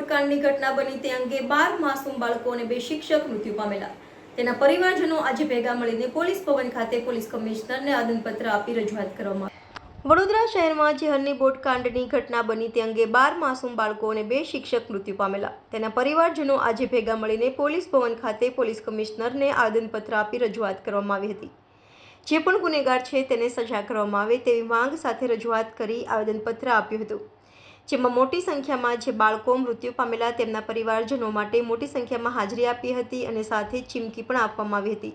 બોટકાંડની ઘટના બની તે અંગે બાર માસૂમ બાળકો અને બે શિક્ષક મૃત્યુ પામેલા. તેના પરિવારજનો આજે ભેગા મળીને પોલીસ ભવન ખાતે પોલીસ કમિશનરને આદનપત્ર આપી રજૂઆત કરવામાં વડોદરા શહેરમાં જે બોટકાંડની ઘટના બની તે અંગે બાર માસૂમ બાળકો અને બે શિક્ષક મૃત્યુ પામેલા. તેના પરિવારજનો આજે ભેગા મળીને પોલીસ ભવન ખાતે પોલીસ કમિશનરને આદનપત્ર આપી રજૂઆત કરવામાં આવી હતી. જે પણ ગુનેગાર છે તેને સજા કરવામાં આવે તેવી માંગ સાથે રજૂઆત કરી આવેદનપત્ર આપ્યું હતું. જેમાં મોટી સંખ્યામાં જે બાળકો મૃત્યુ પામેલા તેમના પરિવારજનો માટે મોટી સંખ્યામાં હાજરી આપી હતી અને સાથે ચીમકી પણ આપવામાં આવી હતી.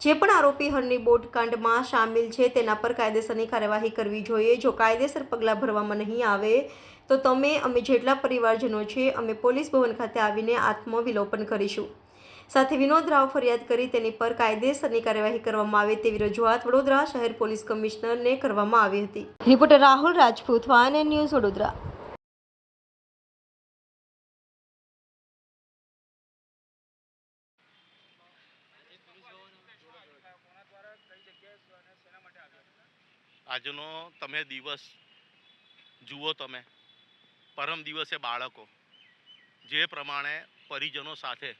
જે પણ આરોપી હરની બોટ કાંડમાં સામેલ છે તેના પર કાયદેસરની કાર્યવાહી કરવી જોઈએ. જો કાયદેસર પગલાં ભરવામાં નહીં આવે, તો તમે, અમે જેટલા પરિવારજનો છે, અમે પોલીસ ભવન ખાતે આવીને આત્મવિલોપન કરીશું. સાથે વિનોદ રાવ ફરિયાદ કરી તેની પર કાયદેસરની કાર્યવાહી કરવામાં આવે તેવી રજૂઆત વડોદરા શહેર પોલીસ કમિશનરને કરવામાં આવી હતી. રિપોર્ટર રાહુલ રાજપૂત વાન ન્યૂઝ વડોદરા. આજનો તમે દિવસ જુઓ તમે. પરમ દિવસે બાળકો. જે પ્રમાણે પરિજનો સાથે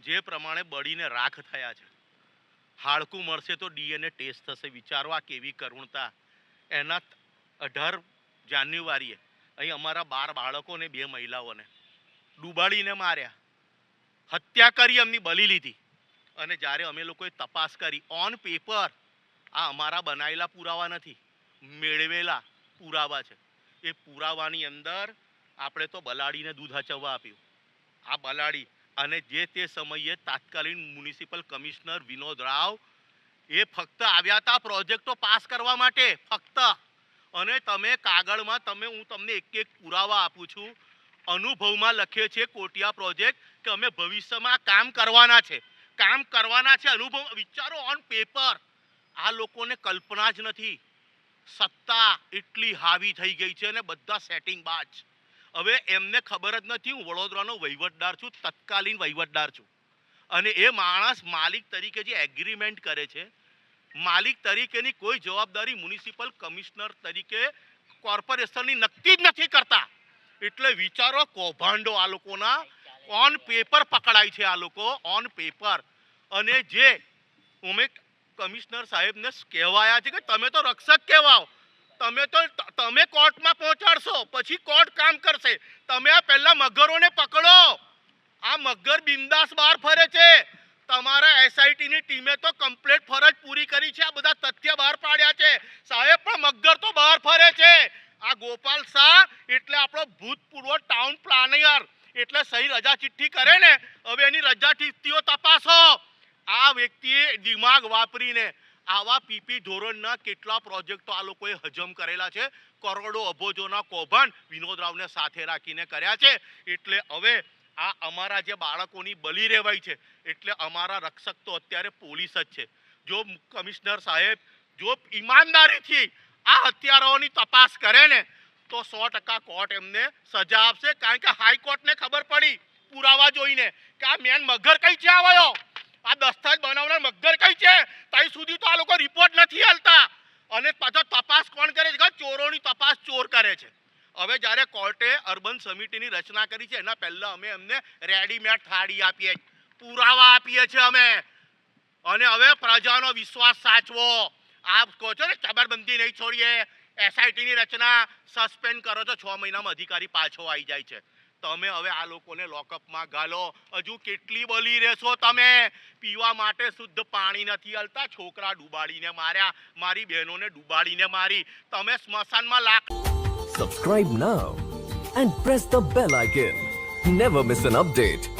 જે પ્રમાણે બળીને રાખ થયા છે. હાડકું મળશે તો ડીએનએ ટેસ્ટ થશે. વિચારો આ કેવી કરુણતા. એના અઢાર જાન્યુઆરીએ અહીં અમારા બાર બાળકોને, બે મહિલાઓને ડૂબાડીને માર્યા. હત્યા કરી, એમની બલી લીધી. અને જ્યારે અમે લોકોએ તપાસ કરી ઓન પેપર આ અમારા બનાવેલા પુરાવા નથી. મેળવેલા પુરાવા છે. એ પુરાવાની અંદર આપણે તો બલાડીને દૂધ હચવવા આપ્યું. આ બલાડી અને જે તે સમયે તાત્કાલિન મ્યુનિસિપલ કમિશનર વિનોદ રાવ, એ ફક્ત આવ્યા હતા પ્રોજેક્ટો પાસ કરવા માટે, ફક્ત. અને તમે કાગળમાં, તમે, હું તમને એક એક પુરાવા આપું છું. અનુભવમાં લખે છે કોટિયા પ્રોજેક્ટ કે અમે ભવિષ્યમાં કામ કરવાના છે. કામ કરવાના છે, અનુભવ, વિચારો ઓન પેપર આ લોકોને કલ્પના જ નથી. સત્તા એટલી હાવી થઈ ગઈ છે અને બધા સેટિંગ બાજ. હવે એમને ખબર જ નથી, હું વડોદરાનો વહીવટદાર છું, તત્કાલીન વહીવટદાર છું. અને એ માણસ માલિક તરીકે જે એગ્રીમેન્ટ કરે છે, માલિક તરીકેની કોઈ જવાબદારી મ્યુનિસિપલ કમિશનર તરીકે કોર્પોરેશનની નક્કી જ નથી કરતા. એટલે વિચારો કૌભાંડો આ લોકોના ઓન પેપર પકડાય છે આ લોકો ઓન પેપર અને જે અમે કમિશનર સાહેબને કહેવાયા છે કે તમે તો રક્ષક કહેવાઓ. તમે તો તમે કોર્ટમાં પહોંચાડશો, પછી કોર્ટ કામ કરશે. તમે આ પહેલા મગરોને પકડો. આ મગર બિંદાસ બહાર ફરે છે. તમારા એસઆઈટી ની ટીમે તો કમ્પ્લેટ ફરજ પૂરી કરી છે. આ બધા તથ્ય બહાર પાડ્યા છે. સાહેબ, પણ મગર તો બહાર ફરે છે. આ ગોપાલ શાહ એટલે આપણો ભૂતપૂર્વ ટાઉન પ્લાનર એટલે સહી રજા ચિઠ્ઠી કરે ને, હવે એની રજા ચિઠ્ઠીઓ તપાસો. આ વ્યક્તિએ દિમાગ વાપરીને આવા પીપી ધોરણના કેટલા પ્રોજેક્ટો આ લોકોએ હજમ કરેલા છે? કરોડો અબોજોના કૌભાંડ વિનોદ રાવને સાથે રાખીને કર્યા છે. એટલે હવે આ અમારા જે બાળકોની બલી રહેવાય છે, એટલે અમારા રક્ષક તો અત્યારે પોલીસ જ છે. જો કમિશનર સાહેબ, જો ઈમાનદારીથી આ હત્યારાઓની તપાસ કરે ને, તો સો ટકા કોર્ટ એમને સજા આપશે. કારણ કે હાઈકોર્ટને ખબર પડી પુરાવા જોઈને કે આ મેન મગર કઈ છે આવ્યો આ દસ્તાવેજ બનાવનાર મગર કઈ છે? ત્યાં સુધી તો આ લોકો રિપોર્ટ નથી હાલતા. અને પાછો તપાસ કોણ કરે છે? ચોરોની તપાસ ચોર કરે છે. હવે જ્યારે કોર્ટે અર્બન સમિતિની રચના કરી છે, એના પહેલાં અમે એમને રેડીમેડ થાળી આપીએ પુરાવા આપીએ છીએ અમે. અને હવે પ્રજાનો વિશ્વાસ સાચવો. આપ કહો છો ને, ચબરબંધી નહીં છોડીએ. એસઆઈટીની રચના સસ્પેન્ડ કરો તો છ મહિનામાં અધિકારી પાછો આવી જાય છે. તમે હવે આ લોકોને લોકઅપમાં ગાલો. હજુ કેટલી બલી રહેશો તમે? પીવા માટે શુદ્ધ પાણી નથી હલતા. છોકરા ડૂબાડીને માર્યા. મારી બહેનોને ડૂબાડીને મારી. તમે સ્મશાનમાં lakh subscribe now and press the bell icon never miss an update.